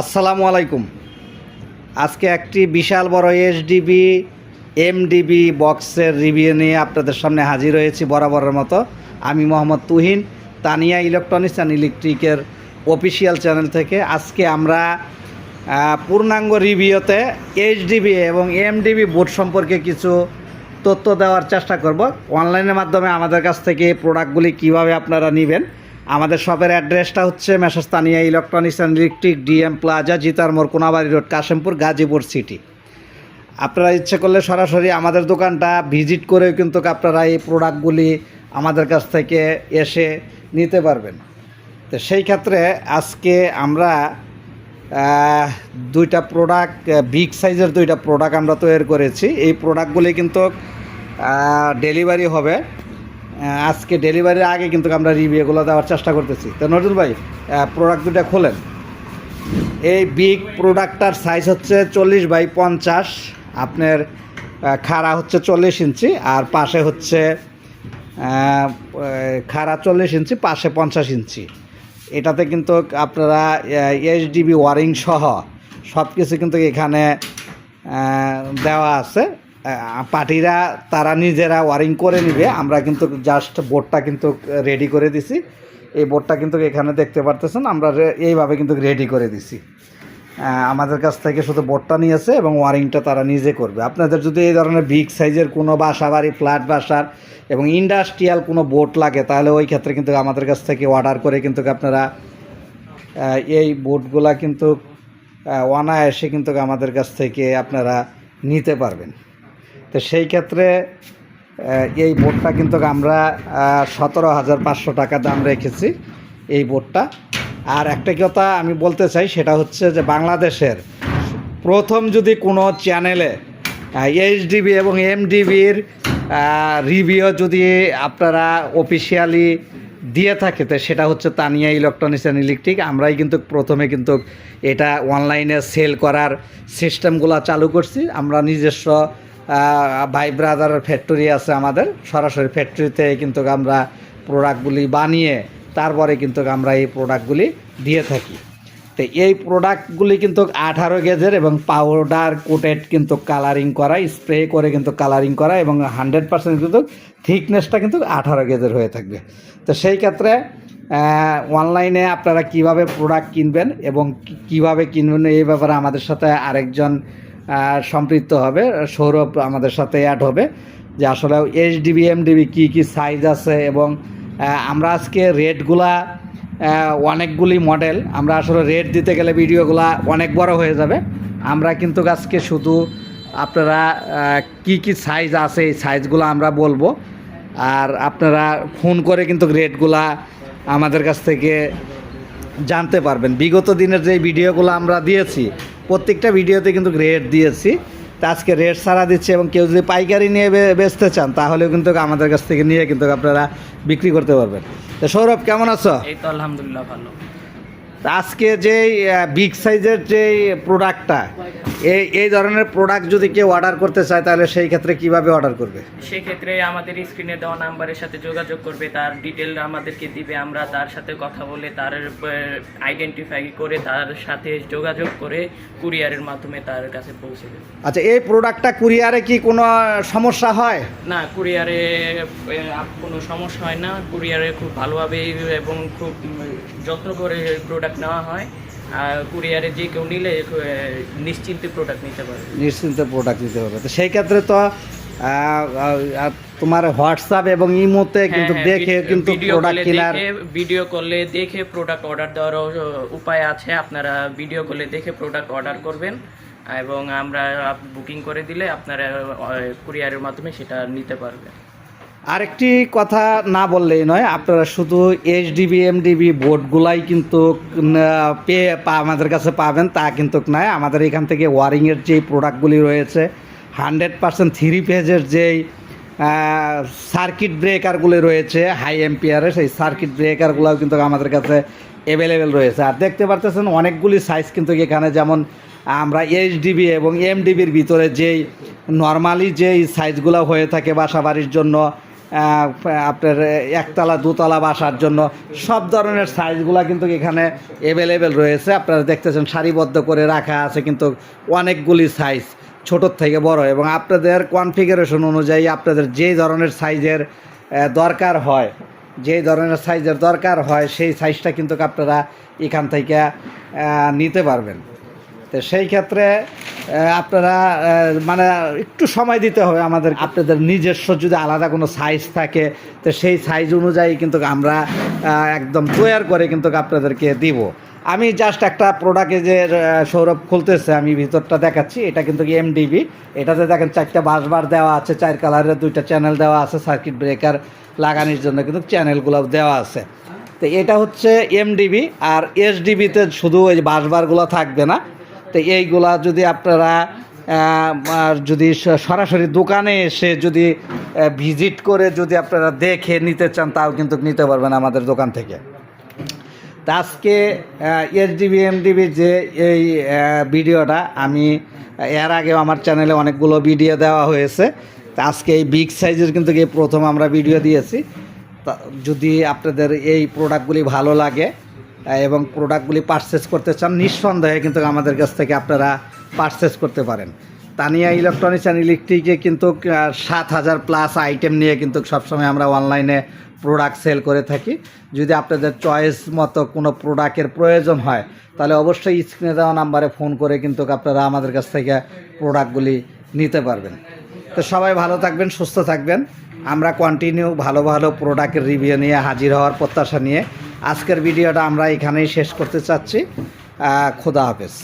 আসসালামু আলাইকুম। আজকে একটি বিশাল বড় এসডিবি এমডিবি বক্সের রিভিউ নিয়ে আপনাদের সামনে হাজির হয়েছি বরাবরের মতো। আমি মোহাম্মদ তুহিন, তানিয়া ইলেকট্রনিক্স অ্যান্ড ইলেকট্রিকের অফিসিয়াল চ্যানেল থেকে। আজকে আমরা পূর্ণাঙ্গ রিভিউতে এইচডিবি এবং এমডিবি বোর্ড সম্পর্কে কিছু তথ্য দেওয়ার চেষ্টা করব। অনলাইনের মাধ্যমে আমাদের কাছ থেকে প্রোডাক্টগুলি কীভাবে আপনারা নেবেন আমাদের শপের অ্যাড্রেসটা হচ্ছে মেসাস্তানিয়া electronics and electric DM plaza, Jitar মোড়, কোনাবাড়ি রোড, কাশিমপুর, গাজীপুর সিটি। আপনারা ইচ্ছে করলে সরাসরি আমাদের দোকানটা ভিজিট করেও কিন্তু আপনারা এই প্রোডাক্টগুলি আমাদের কাছ থেকে এসে নিতে পারবেন। তো সেই ক্ষেত্রে আজকে আমরা দুইটা প্রোডাক্ট, বিগ সাইজের দুইটা প্রোডাক্ট আমরা তৈরি করেছি। এই প্রোডাক্টগুলি কিন্তু ডেলিভারি হবে। আজকে ডেলিভারির আগে কিন্তু আমরা রিভিউগুলো দেওয়ার চেষ্টা করতেছি। তো নজরুল ভাই প্রোডাক্ট দুটা খোলেন। এই বিগ প্রোডাক্টটার সাইজ হচ্ছে চল্লিশ বাই পঞ্চাশ, আপনার খাড়া হচ্ছে চল্লিশ ইঞ্চি, আর পাশে হচ্ছে খাড়া চল্লিশ ইঞ্চি, পাশে পঞ্চাশ ইঞ্চি। এটাতে কিন্তু আপনারা এইচডিবি ওয়ারিং সহ সব কিছু কিন্তু এখানে দেওয়া আছে। পার্টিরা তারা নিজেরা ওয়ারিং করে নিবে। আমরা কিন্তু জাস্ট বোর্ডটা কিন্তু রেডি করে দিছি। এই বোর্ডটা কিন্তু এখানে দেখতে পারতেছেন, আমরা এইভাবে কিন্তু রেডি করে দিছি। আমাদের কাছ থেকে শুধু বোর্ডটা নিয়েছে এবং ওয়ারিংটা তারা নিজে করবে। আপনাদের যদি এই ধরনের বিগ সাইজের কোনো বাসা বাড়ি ফ্ল্যাট বাসার এবং ইন্ডাস্ট্রিয়াল কোনো বোর্ড লাগে, তাহলে ওই ক্ষেত্রে কিন্তু আমাদের কাছ থেকে অর্ডার করে কিন্তু আপনারা এই বোর্ডগুলা কিন্তু অনায়াসে কিন্তু আমাদের কাছ থেকে আপনারা নিতে পারবেন। তো সেই ক্ষেত্রে এই বোর্ডটা কিন্তু আমরা সতেরো হাজার পাঁচশো টাকা দাম রেখেছি এই বোর্ডটা আর একটা কথা আমি বলতে চাই, সেটা হচ্ছে যে বাংলাদেশের প্রথম যদি কোনো চ্যানেলে এইচডিবি এবং এমডিবির রিভিউ যদি আপনারা অফিসিয়ালি দিয়ে থাকে, তো সেটা হচ্ছে তানিয়া ইলেকট্রনিক্স অ্যান্ড ইলেকট্রিক। আমরাই কিন্তু প্রথমে কিন্তু এটা অনলাইনে সেল করার সিস্টেমগুলো চালু করছি। আমরা নিজস্ব ভাই ব্রাদারের ফ্যাক্টরি আছে আমাদের। সরাসরি ফ্যাক্টরিতে কিন্তু আমরা প্রোডাক্টগুলি বানিয়ে তারপরে কিন্তু আমরা এই প্রোডাক্টগুলি দিয়ে থাকি। তো এই প্রোডাক্টগুলি কিন্তু আঠারো গেজের এবং পাউডার কোটেড কিন্তু কালারিং করা স্প্রে করে কিন্তু কালারিং করা এবং হান্ড্রেড পার্সেন্ট কিন্তু থিকনেসটা কিন্তু আঠারো গেজের হয়ে থাকবে। তো সেই ক্ষেত্রে অনলাইনে আপনারা কীভাবে প্রোডাক্ট কিনবেন এবং কীভাবে কিনবেন এই ব্যাপারে আমাদের সাথে আরেকজন সম্পৃক্ত হবে। সৌরভ আমাদের সাথে অ্যাড হবে যে আসলে এইচডিবি এমডিবি কী কী সাইজ আছে এবং আমরা আজকে রেটগুলা অনেকগুলি মডেল আমরা আসলে রেট দিতে গেলে ভিডিওগুলা অনেক বড় হয়ে যাবে। আমরা কিন্তু আজকে শুধু আপনারা কি কি সাইজ আছে এই সাইজগুলো আমরা বলব। আর আপনারা ফোন করে কিন্তু রেটগুলা আমাদের কাছ থেকে জানতে পারবেন। বিগত দিনের যে ভিডিওগুলো আমরা দিয়েছি প্রত্যেকটা ভিডিওতে কিন্তু রেট দিয়েছি। তা আজকে রেট সারা দিচ্ছে এবং কেউ যদি পাইকারি নিয়ে বেচতে চান, তাহলেও কিন্তু আমাদের কাছ থেকে নিয়ে কিন্তু আপনারা বিক্রি করতে পারবেন। তো সৌরভ, কেমন আছো? এই তো আলহামদুলিল্লাহ ভালো। আজকে যে বিগ সাইজের যে প্রোডাক্টটা এই এই ধরনের প্রোডাক্ট যদি কেউ অর্ডার করতে চায় তাহলে সেই ক্ষেত্রে কীভাবে অর্ডার করবে? সেক্ষেত্রে আমাদের স্ক্রিনে দেওয়া নাম্বারের সাথে যোগাযোগ করবে তার ডিটেল আমাদেরকে দিবে আমরা তার সাথে কথা বলে তার আইডেন্টিফাই করে তার সাথে যোগাযোগ করে কুরিয়ারের মাধ্যমে তার কাছে পৌঁছে দেবে। আচ্ছা এই প্রোডাক্টটা কুরিয়ারে কি কোনো সমস্যা হয়? না কুরিয়ারে কোনো সমস্যা হয় না। কুরিয়ারে খুব ভালোভাবে এবং খুব যত্ন করে প্রোডাক্ট নেওয়া হয় আর কুরিয়ারে যে কেউ নিলে নিশ্চিন্তে প্রোডাক্ট নিতে পারবে। নিশ্চিন্তে প্রোডাক্ট দিতে হবে তো সেই ক্ষেত্রে তো তোমার হোয়াটসঅ্যাপ এবং ইমোতে কিন্তু হ্যাঁ, দেখে কিন্তু ভিডিও প্রোডাক্ট কলে কেনার দেখে ভিডিও কলে দেখে প্রোডাক্ট অর্ডার দেওয়ারও উপায় আছে। আপনারা ভিডিও কলে দেখে প্রোডাক্ট অর্ডার করবেন এবং আমরা বুকিং করে দিলে আপনারা কুরিয়ারের মাধ্যমে সেটা নিতে পারবেন। আরেকটি কথা না বললেই নয়, আপনারা শুধু এইচডিবি এমডিবি বোর্ডগুলাই কিন্তু পেয়ে আমাদের কাছে পাবেন, তা কিন্তু নয়। আমাদের এখান থেকে ওয়ারিংয়ের যেই প্রোডাক্টগুলি রয়েছে, হান্ড্রেড পার্সেন্ট থ্রি পেজের যেই সার্কিট ব্রেকারগুলি রয়েছে, হাই এম্পিয়ারের সেই সার্কিট ব্রেকারগুলোও কিন্তু আমাদের কাছে অ্যাভেলেবেল রয়েছে। আর দেখতে পারতেছেন অনেকগুলি সাইজ কিন্তু এখানে, যেমন আমরা এইচডিবি এবং এমডিবির ভিতরে যেই নর্মালি যেই সাইজগুলো হয়ে থাকে বাসা বাড়ির জন্য আপনার একতলা, দুতলা বাসার জন্য সব ধরনের সাইজগুলো কিন্তু এখানে অ্যাভেলেবেল রয়েছে। আপনারা দেখতেছেন সারিবদ্ধ করে রাখা আছে কিন্তু অনেকগুলি সাইজ ছোটোর থেকে বড়। এবং আপনাদের কনফিগারেশন অনুযায়ী আপনাদের যে ধরনের সাইজের দরকার হয়, যে ধরনের সাইজের দরকার হয়, সেই সাইজটা কিন্তু আপনারা এখান থেকে নিতে পারবেন। তো সেই ক্ষেত্রে আপনারা মানে একটু সময় দিতে হবে আমাদের আপনাদের নিজস্ব যদি আলাদা কোনো সাইজ থাকে, তো সেই সাইজ অনুযায়ী কিন্তু আমরা একদম তৈয়ার করে কিন্তু আপনাদেরকে দিব। আমি জাস্ট একটা প্রোডাক্টে যে সৌরভ খুলতেছে, আমি ভিতরটা দেখাচ্ছি। এটা কিন্তু এমডিবি এটাতে দেখেন চারটা বাসবার দেওয়া আছে, চার কালারের দুইটা চ্যানেল দেওয়া আছে সার্কিট ব্রেকার লাগানোর জন্য কিন্তু চ্যানেলগুলো দেওয়া আছে। তো এটা হচ্ছে এমডিবি আর এসডিবিতে শুধু ওই বাসবারগুলো থাকবে না তো এইগুলা যদি আপনারা যদি সরাসরি দোকানে এসে যদি ভিজিট করে যদি আপনারা দেখে নিতে চান, তাও কিন্তু নিতে পারবেন আমাদের দোকান থেকে। তা আজকে এসডিবি এমডিবি যে এই ভিডিওটা, আমি এর আগেও আমার চ্যানেলে অনেকগুলো ভিডিও দেওয়া হয়েছে। তা আজকে এই বিগ সাইজের কিন্তু এই প্রথম আমরা ভিডিও দিয়েছি। যদি আপনাদের এই প্রোডাক্টগুলি ভালো লাগে এবং প্রোডাক্টগুলি পারচেস করতে চান, নিঃসন্দেহে কিন্তু আমাদের কাছ থেকে আপনারা পারচেস করতে পারেন। তানিয়া ইলেকট্রনিক্স অ্যান্ড ইলেকট্রিকে কিন্তু সাত হাজার প্লাস আইটেম নিয়ে কিন্তু সবসময় আমরা অনলাইনে প্রোডাক্ট সেল করে থাকি। যদি আপনাদের চয়েস মতো কোনো প্রোডাক্টের প্রয়োজন হয়, তাহলে অবশ্যই স্ক্রিনে দেওয়া নাম্বারে ফোন করে কিন্তু আপনারা আমাদের কাছ থেকে প্রোডাক্টগুলি নিতে পারবেন। তো সবাই ভালো থাকবেন, সুস্থ থাকবেন। আমরা কন্টিনিউ ভালো ভালো প্রোডাক্টের রিভিউ নিয়ে হাজির হওয়ার প্রত্যাশা নিয়ে আজকের ভিডিওটা আমরা এখানেই শেষ করতে চাচ্ছি। খোদা হাফেজ।